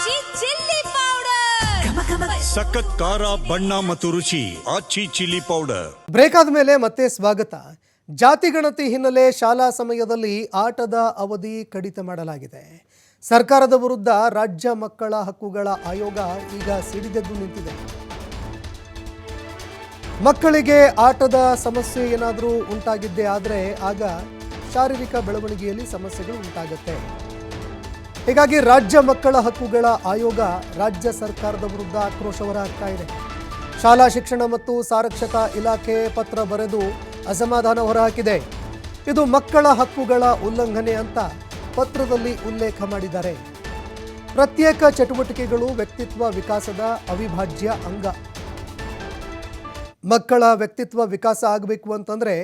ಆಚಿ chilli powder. ಸಖತ್ ಖಾರ ಬಣ್ಣ ಮತ್ತು ರುಚಿ ಆಚಿ ಚಿಲ್ಲಿ ಪೌಡರ್. ಬ್ರೇಕ್ ಆದ್ಮೇಲೆ ಮತ್ತೆ ಸ್ವಾಗತ. ಜಾತಿ ಗಣತಿ ಹಿನ್ನೆಲೆ ಶಾಲಾ ಸಮಯದಲ್ಲಿ ಆಟದ ಅವಧಿ ಕಡಿತ ಮಾಡಲಾಗಿದೆ. ಸರ್ಕಾರದ ವಿರುದ್ಧ ರಾಜ್ಯ ಮಕ್ಕಳ ಹಕ್ಕುಗಳ ಆಯೋಗ ಈಗ ಸಿಡಿದೆದ್ದು ನಿಂತಿದೆ. ಮಕ್ಕಳಿಗೆ ಆಟದ ಸಮಸ್ಯೆ ಏನಾದರೂ ಉಂಟಾಗಿದ್ದೇ ಆದರೆ ಆಗ ಶಾರೀರಿಕ ಬೆಳವಣಿಗೆಯಲ್ಲಿ ಸಮಸ್ಯೆಗಳು ಉಂಟಾಗುತ್ತೆ. ಹೀಗಾಗಿ ರಾಜ್ಯ ಮಕ್ಕಳ ಹಕ್ಕುಗಳ ಆಯೋಗ ರಾಜ್ಯ ಸರ್ಕಾರದ ವಿರುದ್ಧ ಆಕ್ರೋಶ ಹೊರಹಾಕ್ತಾ ಇದೆ. ಶಾಲಾ ಶಿಕ್ಷಣ ಮತ್ತು ಸಾರಕ್ಷತಾ ಇಲಾಖೆ ಪತ್ರ ಬರೆದು ಅಸಮಾಧಾನ ಹೊರಹಾಕಿದೆ. ಇದು ಮಕ್ಕಳ ಹಕ್ಕುಗಳ ಉಲ್ಲಂಘನೆ ಅಂತ ಪತ್ರದಲ್ಲಿ ಉಲ್ಲೇಖ ಮಾಡಿದ್ದಾರೆ. ಪ್ರತ್ಯೇಕ ಚಟುವಟಿಕೆಗಳು ವ್ಯಕ್ತಿತ್ವ ವಿಕಾಸದ ಅವಿಭಾಜ್ಯ ಅಂಗ. ಮಕ್ಕಳ ವ್ಯಕ್ತಿತ್ವ ವಿಕಾಸ ಆಗಬೇಕು ಅಂತಂದರೆ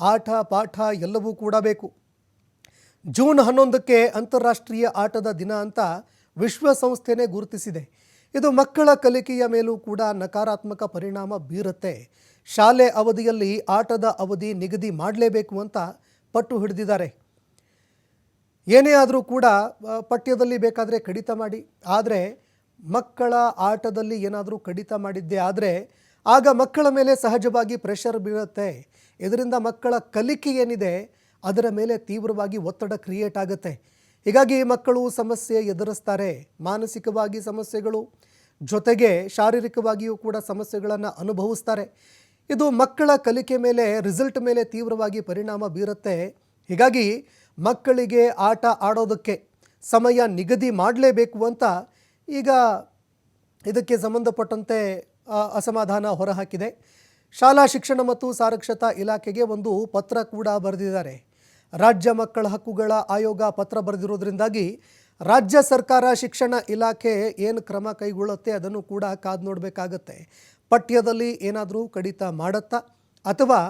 ಆಟ, ಪಾಠ ಎಲ್ಲವೂ ಕೂಡ ಬೇಕು. ಜೂನ್ ಹನ್ನೊಂದಕ್ಕೆ ಅಂತಾರಾಷ್ಟ್ರೀಯ ಆಟದ ದಿನ ಅಂತ ವಿಶ್ವಸಂಸ್ಥೆನೇ ಗುರುತಿಸಿದೆ. ಇದು ಮಕ್ಕಳ ಕಲಿಕೆಯ ಮೇಲೂ ಕೂಡ ನಕಾರಾತ್ಮಕ ಪರಿಣಾಮ ಬೀರುತ್ತೆ. ಶಾಲೆ ಅವಧಿಯಲ್ಲಿ ಆಟದ ಅವಧಿ ನಿಗದಿ ಮಾಡಲೇಬೇಕು ಅಂತ ಪಟ್ಟು ಹಿಡಿದಿದ್ದಾರೆ. ಏನೇ ಆದರೂ ಕೂಡ ಪಠ್ಯದಲ್ಲಿ ಬೇಕಾದರೆ ಕಡಿತ ಮಾಡಿ. ಆದರೆ, ಮಕ್ಕಳ ಆಟದಲ್ಲಿ ಏನಾದರೂ ಕಡಿತ ಮಾಡಿದ್ದೆ ಆದರೆ, ಆಗ ಮಕ್ಕಳ ಮೇಲೆ ಸಹಜವಾಗಿ ಪ್ರೆಷರ್ ಬೀಳುತ್ತೆ. ಇದರಿಂದ ಮಕ್ಕಳ ಕಲಿಕೆ ಏನಿದೆ ಅದರ ಮೇಲೆ ತೀವ್ರವಾಗಿ ಒತ್ತಡ ಕ್ರಿಯೇಟ್ ಆಗುತ್ತೆ. ಹೀಗಾಗಿ ಮಕ್ಕಳು ಸಮಸ್ಯೆ ಎದುರಿಸ್ತಾರೆ. ಮಾನಸಿಕವಾಗಿ ಸಮಸ್ಯೆಗಳು, ಜೊತೆಗೆ ಶಾರೀರಿಕವಾಗಿಯೂ ಕೂಡ ಸಮಸ್ಯೆಗಳನ್ನು ಅನುಭವಿಸ್ತಾರೆ. ಇದು ಮಕ್ಕಳ ಕಲಿಕೆ ಮೇಲೆ ರಿಸಲ್ಟ್ ಮೇಲೆ ತೀವ್ರವಾಗಿ ಪರಿಣಾಮ ಬೀರುತ್ತೆ. ಹೀಗಾಗಿ ಮಕ್ಕಳಿಗೆ ಆಟ ಆಡೋದಕ್ಕೆ ಸಮಯ ನಿಗದಿ ಮಾಡಲೇಬೇಕು ಅಂತ ಈಗ ಇದಕ್ಕೆ ಸಂಬಂಧಪಟ್ಟಂತೆ ಅಸಮಾಧಾನ ಹೊರಹಾಕಿದೆ. ಶಾಲಾ ಶಿಕ್ಷಣ ಮತ್ತು ಸಾರಕ್ಷತಾ ಇಲಾಖೆಗೆ ಒಂದು ಪತ್ರ ಕೂಡ ಬರೆದಿದ್ದಾರೆ. ರಾಜ್ಯ ಮಕ್ಕಳ ಹಕ್ಕುಗಳ ಆಯೋಗ ಪತ್ರ ಬರೆದಿರೋದ್ರಿಂದಾಗಿ ರಾಜ್ಯ ಸರ್ಕಾರ ಶಿಕ್ಷಣ ಇಲಾಖೆ ಏನು ಕ್ರಮ ಕೈಗೊಳ್ಳುತ್ತೆ ಅದನ್ನು ಕೂಡ ಕಾದು ನೋಡಬೇಕಾಗತ್ತೆ. ಪಠ್ಯದಲ್ಲಿ ಏನಾದರೂ ಕಡಿತ ಮಾಡುತ್ತಾ? ಅಥವಾ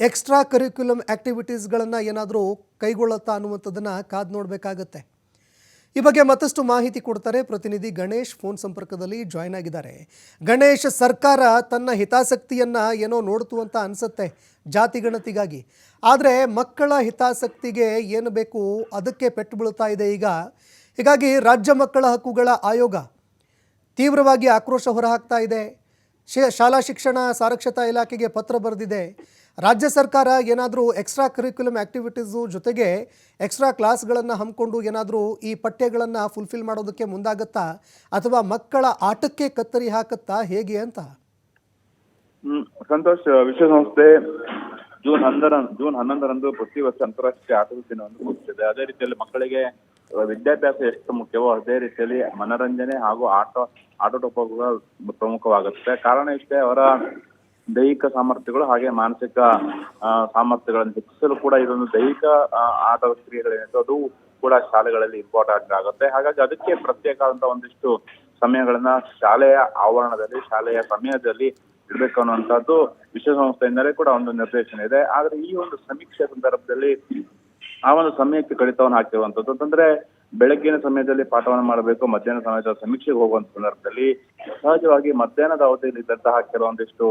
ಎಕ್ಸ್ಟ್ರಾ ಕರಿಕ್ಯುಲಮ್ ಆ್ಯಕ್ಟಿವಿಟೀಸ್ಗಳನ್ನು ಏನಾದರೂ ಕೈಗೊಳ್ಳುತ್ತಾ ಅನ್ನುವಂಥದ್ದನ್ನು ಕಾದು ನೋಡಬೇಕಾಗತ್ತೆ. ಈ ಬಗ್ಗೆ ಮತ್ತಷ್ಟು ಮಾಹಿತಿ ಕೊಡ್ತಾರೆ ಪ್ರತಿನಿಧಿ ಗಣೇಶ್ ಫೋನ್ ಸಂಪರ್ಕದಲ್ಲಿ ಜಾಯ್ನ್ ಆಗಿದ್ದಾರೆ. ಗಣೇಶ್, ಸರ್ಕಾರ ತನ್ನ ಹಿತಾಸಕ್ತಿಯನ್ನ ಏನೋ ನೋಡ್ತು ಅಂತ ಅನ್ಸುತ್ತೆ ಜಾತಿ ಗಣತಿಗಾಗಿ. ಆದರೆ ಮಕ್ಕಳ ಹಿತಾಸಕ್ತಿಗೆ ಏನು ಬೇಕು ಅದಕ್ಕೆ ಪೆಟ್ಟು ಬೀಳ್ತಾ ಇದೆ ಈಗ. ಹೀಗಾಗಿ ರಾಜ್ಯ ಮಕ್ಕಳ ಹಕ್ಕುಗಳ ಆಯೋಗ ತೀವ್ರವಾಗಿ ಆಕ್ರೋಶ ಹೊರಹಾಕ್ತಾ ಇದೆ. ಶಾಲಾ ಶಿಕ್ಷಣ ಸಾರಕ್ಷತಾ ಇಲಾಖೆಗೆ ಪತ್ರ ಬರೆದಿದೆ. ರಾಜ್ಯ ಸರ್ಕಾರ ಏನಾದರೂ ಎಕ್ಸ್ಟ್ರಾ ಕರಿಕ್ಯುಲಮ್ ಆ್ಯಕ್ಟಿವಿಟೀಸು ಜೊತೆಗೆ ಎಕ್ಸ್ಟ್ರಾ ಕ್ಲಾಸ್ಗಳನ್ನು ಹಮ್ಮಿಕೊಂಡು ಏನಾದರೂ ಈ ಪಠ್ಯಗಳನ್ನು ಫುಲ್ಫಿಲ್ ಮಾಡೋದಕ್ಕೆ ಮುಂದಾಗತ್ತಾ? ಅಥವಾ ಮಕ್ಕಳ ಆಟಕ್ಕೆ ಕತ್ತರಿ ಹಾಕುತ್ತಾ? ಹೇಗೆ ಅಂತ? ಸಂತೋಷ್, ವಿಶ್ವಸಂಸ್ಥೆ ಜೂನ್ ಹನ್ನೊಂದರ, ಜೂನ್ ಹನ್ನೊಂದರಂದು ಪ್ರತಿ ವರ್ಷ ಅಂತಾರಾಷ್ಟ್ರೀಯ ಆಟದ ದಿನವನ್ನು ಅದೇ ರೀತಿಯಲ್ಲಿ ಮಕ್ಕಳಿಗೆ ವಿದ್ಯಾಭ್ಯಾಸ ಎಷ್ಟು ಮುಖ್ಯವೋ ಅದೇ ರೀತಿಯಲ್ಲಿ ಮನರಂಜನೆ ಹಾಗೂ ಆಟ, ಆಟೋಟೋಪಗಳು ಪ್ರಮುಖವಾಗುತ್ತೆ. ಕಾರಣ ಇಷ್ಟೇ, ಅವರ ದೈಹಿಕ ಸಾಮರ್ಥ್ಯಗಳು ಹಾಗೆ ಮಾನಸಿಕ ಸಾಮರ್ಥ್ಯಗಳನ್ನು ಹೆಚ್ಚಿಸಲು ಕೂಡ ಇದೊಂದು ದೈಹಿಕ ಆಟದ ಕ್ರಿಯೆಗಳೇನಿದೆ ಅದು ಕೂಡ ಶಾಲೆಗಳಲ್ಲಿ ಇಂಪಾರ್ಟೆಂಟ್ ಆಗುತ್ತೆ. ಹಾಗಾಗಿ ಅದಕ್ಕೆ ಪ್ರತ್ಯೇಕ ಅಂತ ಒಂದಿಷ್ಟು ಸಮಯಗಳನ್ನ ಶಾಲೆಯ ಆವರಣದಲ್ಲಿ, ಶಾಲೆಯ ಸಮಯದಲ್ಲಿ ಇಡಬೇಕು ಅನ್ನುವಂಥದ್ದು ವಿಶ್ವಸಂಸ್ಥೆಯಿಂದಲೇ ಕೂಡ ಒಂದು ನಿರ್ದೇಶನ ಇದೆ. ಆದ್ರೆ ಈ ಒಂದು ಸಮೀಕ್ಷೆ ಸಂದರ್ಭದಲ್ಲಿ ಆ ಒಂದು ಸಮಯಕ್ಕೆ ಕಡಿತವನ್ನು ಹಾಕಿರುವಂತದ್ದು ಅಂತಂದ್ರೆ ಬೆಳಗ್ಗಿನ ಸಮಯದಲ್ಲಿ ಪಾಠವನ್ನು ಮಾಡಬೇಕು, ಮಧ್ಯಾಹ್ನ ಸಮಯದ ಸಮೀಕ್ಷೆಗೆ ಹೋಗುವಂತ ಸಂದರ್ಭದಲ್ಲಿ ಸಹಜವಾಗಿ ಮಧ್ಯಾಹ್ನದ ಅವಧಿಯಲ್ಲಿ ಇದ್ದಂತಹ ಕೆಲವೊಂದಿಷ್ಟು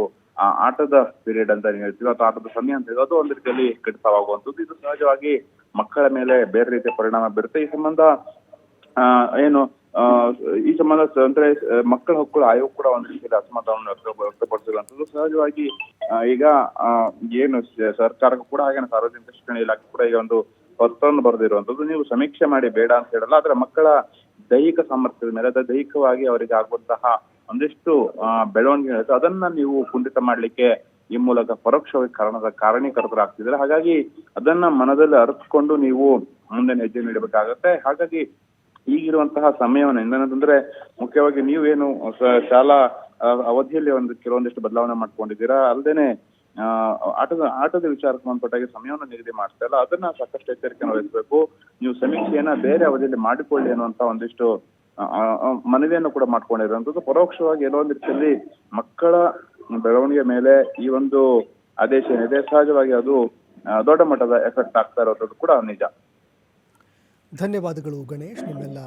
ಆಟದ ಪೀರಿಯಡ್ ಅಂತ ಹೇಳ್ತೀವಿ ಅಥವಾ ಆಟದ ಸಮಯ ಅಂತ ಹೇಳೋದು ಒಂದು ರೀತಿಯಲ್ಲಿ ಕಡಿತವಾಗುವಂಥದ್ದು ಇದು ಸಹಜವಾಗಿ ಮಕ್ಕಳ ಮೇಲೆ ಬೇರೆ ರೀತಿಯ ಪರಿಣಾಮ ಬೀರುತ್ತೆ. ಈ ಸಂಬಂಧ ಏನು ಈ ಸಂಬಂಧ ಅಂದ್ರೆ, ಮಕ್ಕಳ ಹಕ್ಕುಗಳ ಆಯೋಗ ಕೂಡ ಒಂದು ರೀತಿಯಲ್ಲಿ ಅಸಮಾಧಾನವನ್ನು ವ್ಯಕ್ತ- ವ್ಯಕ್ತಪಡಿಸಿರುವಂತದ್ದು ಸಹಜವಾಗಿ ಈಗ ಏನು ಸರ್ಕಾರಕ್ಕೂ ಕೂಡ ಹಾಗೆ ಸಾರ್ವಜನಿಕ ಶಿಕ್ಷಣ ಇಲಾಖೆ ಕೂಡ ಈಗ ಒಂದು ಪತ್ರವನ್ನು ಬರೆದಿರುವಂತದ್ದು ನೀವು ಸಮೀಕ್ಷೆ ಮಾಡಿ ಬೇಡ ಅಂತ ಹೇಳಲ್ಲ, ಆದ್ರೆ ಮಕ್ಕಳ ದೈಹಿಕ ಸಾಮರ್ಥ್ಯದ ಮೇಲೆ ದೈಹಿಕವಾಗಿ ಅವರಿಗೆ ಆಗುವಂತಹ ಒಂದಿಷ್ಟು ಬೆಳವಣಿಗೆ ಅದನ್ನ ನೀವು ಕುಂಠಿತ ಮಾಡ್ಲಿಕ್ಕೆ ಈ ಮೂಲಕ ಪರೋಕ್ಷವಾಗಿ ಕಾರಣದ ಕಾರಣೀಕರ್ತರಾಗ್ತಿದ್ದಾರೆ ಹಾಗಾಗಿ ಅದನ್ನ ಮನದಲ್ಲಿ ಅರಿತುಕೊಂಡು ನೀವು ಮುಂದೆ ಹೆಜ್ಜೆ ನೀಡಬೇಕಾಗತ್ತೆ. ಹಾಗಾಗಿ ಈಗಿರುವಂತಹ ಸಮಯವನ್ನು ಏನಂತಂದ್ರೆ ಮುಖ್ಯವಾಗಿ ನೀವೇನು ಶಾಲಾ ಅವಧಿಯಲ್ಲಿ ಒಂದು ಕೆಲವೊಂದಿಷ್ಟು ಬದಲಾವಣೆ ಮಾಡ್ಕೊಂಡಿದ್ದೀರಾ? ಅಲ್ಲದೇನೆ ಆಟದ ಆಟದ ವಿಚಾರಕ್ಕೆ ಸಂಬಂಧಪಟ್ಟಾಗಿ ಸಮಯವನ್ನು ನಿಗದಿ ಮಾಡ್ತಾ ಇಲ್ಲ. ಅದನ್ನ ಸಾಕಷ್ಟು ಎಚ್ಚರಿಕೆಯನ್ನು ವಹಿಸಬೇಕು. ನೀವು ಸಮೀಕ್ಷೆಯನ್ನ ಬೇರೆ ಅವಧಿಯಲ್ಲಿ ಮಾಡಿಕೊಳ್ಳಿ ಅನ್ನುವಂತ ಒಂದಿಷ್ಟು ಮನವಿಯನ್ನು ಕೂಡ ಮಾಡ್ಕೊಂಡಿರುವಂತದ್ದು ಪರೋಕ್ಷವಾಗಿ ಎಲ್ಲೋ ಒಂದು ರೀತಿಯಲ್ಲಿ ಮಕ್ಕಳ ಬೆಳವಣಿಗೆ ಮೇಲೆ ಈ ಒಂದು ಆದೇಶ ಏನಿದೆ, ಸಹಜವಾಗಿ ಅದು ದೊಡ್ಡ ಮಟ್ಟದ ಎಫೆಕ್ಟ್ ಆಗ್ತಾ ಇರೋದು ಕೂಡ ನಿಜ. ಧನ್ಯವಾದಗಳು ಗಣೇಶ್, ನಿಮ್ಮೆಲ್ಲ